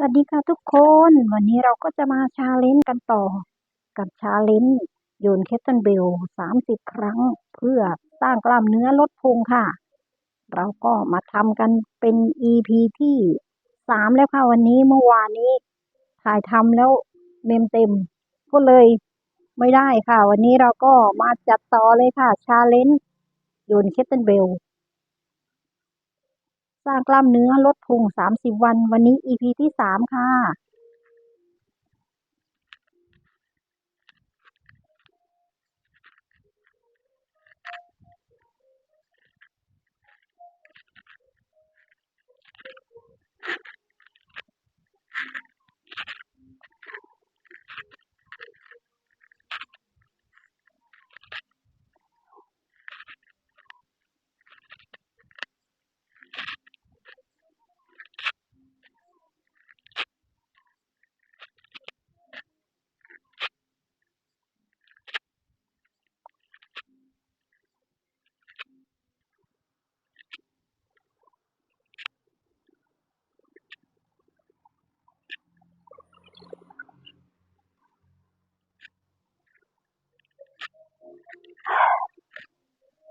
สวัสดีค่ะทุกคน วันนี้เราก็จะมาชาเลนจ์กันต่อ กับชาเลนจ์โยนเคทเทิลเบลสามสิบครั้ง เพื่อสร้างกล้ามเนื้อลดพุงค่ะ เราก็มาทำกันเป็น EP ที่สามแล้วค่ะวันนี้เมื่อวานนี้ ถ่ายทำแล้วเมมเต็ม ก็เลยไม่ได้ค่ะ วันนี้เราก็มาจัดต่อเลยค่ะชาเลนจ์โยนเคทเทิลเบล ร้างกล้ามเนื้อลดพุง 30 วัน วันนี้ EP ที่ 3 ค่ะ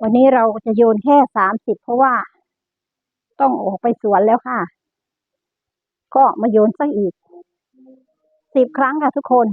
วันนี้เราจะโยนแค่สามสิบเพราะว่า ต้องออกไปสวนแล้วค่ะ ก็มาโยนสักอีกสิบครั้งค่ะทุกคน